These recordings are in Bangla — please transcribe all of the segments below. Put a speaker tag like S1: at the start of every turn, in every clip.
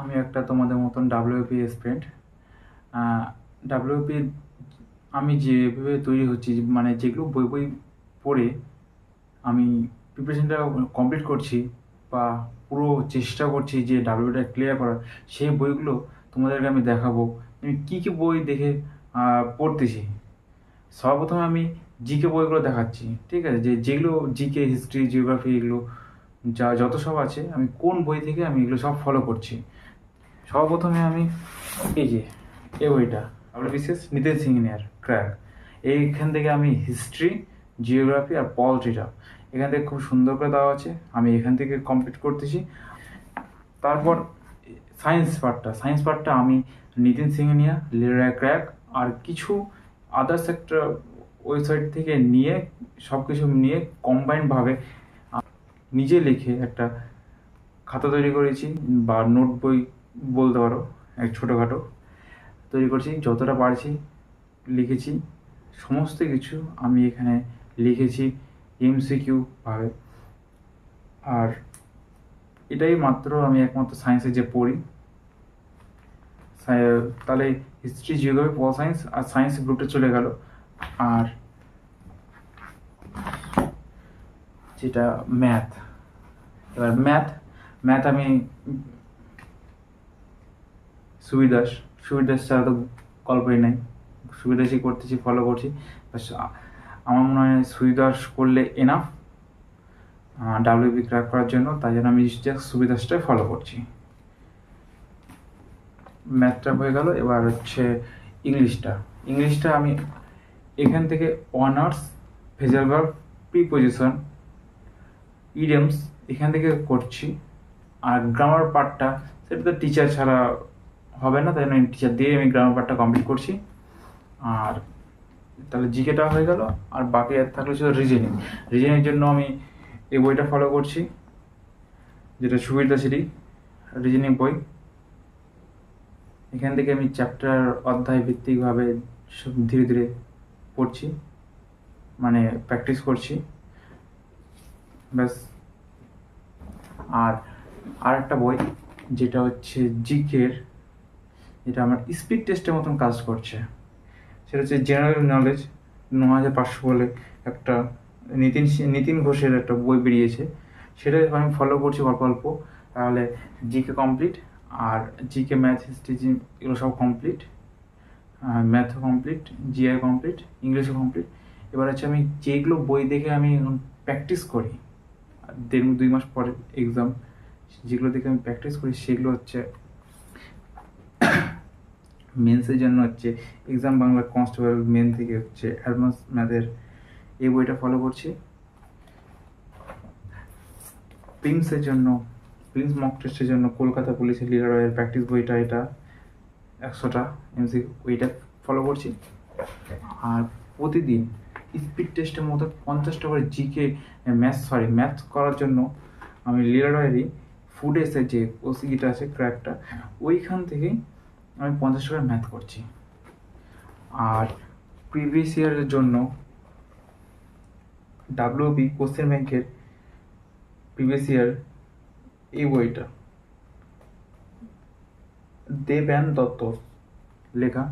S1: আমি একটা তোমাদের মতন ডাব্লিউপি স্টুডেন্ট ডাব্লিউপি আমি যেভাবে তৈরি হচ্ছি মানে যেগুলো বই বই পড়ে আমি প্রিপারেশনটা কমপ্লিট করছি বা পুরো চেষ্টা করছি যে ডাব্লিউটা ক্লিয়ার করার, সেই বইগুলো তোমাদেরকে আমি দেখাবো। আমি কী কী বই দেখে পড়তেছি। সর্বপ্রথমে আমি জিকে বইগুলো দেখাচ্ছি, ঠিক আছে? যে যেগুলো জিকে হিস্ট্রি জিওগ্রাফি এগুলো যা, যত সব আছে, আমি কোন বই থেকে আমি এগুলো সব ফলো করছি। সর্বপ্রথমে আমি এই যে, এই বইটা, আমরা বিশেষ নিতেন সিংনিয়ার ক্র্যাক। এইখান থেকে আমি হিস্ট্রি, জিওগ্রাফি আর পলিটিটা এখান থেকে খুব সুন্দর করে দেওয়া আছে। আমি এখান থেকে কমপ্লিট করতেছি। তারপর সায়েন্স পার্টটা। সায়েন্স পার্টটা আমি নিতিন সিংনিয়া লিরা ক্র্যাক আর কিছু আদার্স একটা ওয়েবসাইট থেকে নিয়ে সব কিছু নিয়ে কম্বাইনভাবে নিজে লিখে একটা খাতা তৈরি করেছি বা নোট বই বলতে পারো, এক ছোটোখাটো। তৈরি করছি, যতটা পারছি লিখেছি। সমস্ত কিছু আমি এখানে লিখেছি এমসিকিউ ভাবে। আর এটাই মাত্র আমি একমাত্র সায়েন্সে যে পড়ি। তাহলে হিস্ট্রি জিওগ্রাফি পল সায়েন্স আর সায়েন্স গ্রুপটা চলে গেল। আর যেটা ম্যাথ এবার ম্যাথ ম্যাথ আমি সুবিদাস সুবিদাস ছাড়া তো গল্পই নাই। সুবিদাসই করতেছি ফলো করছি। আমার মনে হয় সুবিদাস করলে এনাফ ডাব্লিউবি ক্র্যাক করার জন্য। তাই জন্য আমি সুবিদাসটাই ফলো করছি। ম্যাথটা হয়ে গেল, এবার হচ্ছে ইংলিশটা। ইংলিশটা আমি এখান থেকে অনার্স ভেজাল ভার্ব প্রিপোজিশন ইডিয়মস এখান থেকে করছি। আর গ্রামার পার্টটা সেটা তো টিচার ছাড়া হবে না, তাই জন্য টিচার দিয়ে আমি গ্রামার পার্টটা কমপ্লিট করছি। আর তাহলে জিকেটা হয়ে গেল, আর বাকি আর থাকলে শুধু রিজনিং রিজনিংয়ের জন্য আমি এই বইটা ফলো করছি, যেটা সুবিধা সিটি রিজনিং বই। এখান থেকে আমি চ্যাপ্টার অধ্যায় ভিত্তিকভাবে সব ধীরে ধীরে পড়ছি মানে প্র্যাকটিস করছি। ব্যাস। আর আর একটা বই, যেটা হচ্ছে জিকের যেটা আমার স্পিড টেস্টের মতন কাজ করছে। সেটা হচ্ছে জেনারেল নলেজ ন হাজার পাঁচশো বলে একটা নিতিন নিতিন ঘোষের একটা বই বেরিয়েছে। সেটা আমি ফলো করছি অল্প অল্প। তাহলে জিকে কমপ্লিট আর জিকে ম্যাথ হিস্ট্রি এগুলো সব কমপ্লিট ম্যাথও কমপ্লিট জিআই কমপ্লিট ইংলিশও কমপ্লিট এবার হচ্ছে আমি যেগুলো বই দেখে আমি প্র্যাকটিস করি, দেড় দুই মাস পরে এক্সাম যেগুলো দেখে আমি প্র্যাকটিস করি সেগুলো হচ্ছে মেন্সের জন্য হচ্ছে এক্সাম বাংলা কনস্টেবল মেন থেকে হচ্ছে অ্যাডভান্স ম্যাথের এই বইটা ফলো করছি। প্রিন্সের জন্য প্রিন্স মক টেস্টের জন্য কলকাতা পুলিশের লিডার রয়ের প্র্যাকটিস বইটা এটা, একশোটা এমসি ওইটা ফলো করছি। আর প্রতিদিন স্পিড টেস্টের মতো পঞ্চাশটা করে জিকে ম্যাথ সরি ম্যাথ করার জন্য আমি লিডারয়েরই ফুড এসের যে ওসিটা আছে ক্র্যাকটা ওইখান থেকেই আমি পঞ্চাশ টাকার ম্যাথ করছি। আর প্রিভিয়াস ইয়ারের জন্য ডাব্লিউবি কোশ্চেন ব্যাংকের প্রিভিয়াস ইয়ার এই বইটা। দেবেন দত্ত লেখা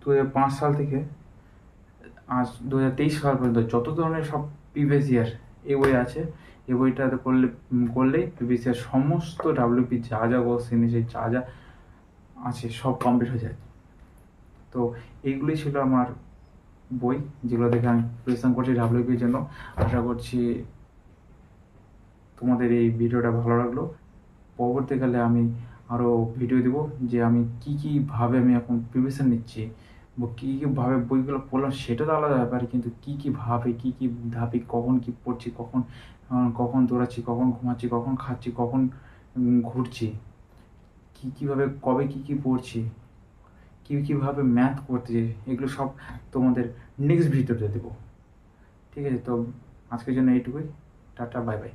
S1: দু পাঁচ সাল থেকে আজ দু হাজার তেইশ সাল পর্যন্ত যত ধরনের সব প্রিভিয়াস ইয়ার এই বই আছে, এই বইটাতে করলে করলেই প্রিভিয়াস ইয়ার সমস্ত ডাব্লিউপি যা যা কোশ্চেন এসে যা যা আছে, সব কমপ্লিট হয়ে যায়। তো এইগুলোই ছিল আমার বই, যেগুলো দেখে আমি প্রিপারেশন করছি ডাব্লিউপির জন্য। আশা করছি তোমাদের এই ভিডিওটা ভালো লাগল। পরবর্তীকালে আমি আরও ভিডিও দেবো যে আমি কী কীভাবে আমি এখন প্রিপারেশন নিচ্ছি কী কীভাবে বইগুলো পড়লাম, সেটা তো আলাদা ব্যাপার, কিন্তু কী কীভাবে কী কী ধাপে কখন কী পড়ছি, কখন কখন দৌড়াচ্ছি, কখন ঘুমাচ্ছি, কখন খাচ্ছি, কখন ঘুরছি কী, কীভাবে, কবে কী কী পড়ছি, কী, কীভাবে ম্যাথ করতে এগুলো সব তোমাদের নেক্সট ভিডিওতে দেবো। ঠিক আছে, তো আজকের জন্য এইটুকুই। Tata bye bye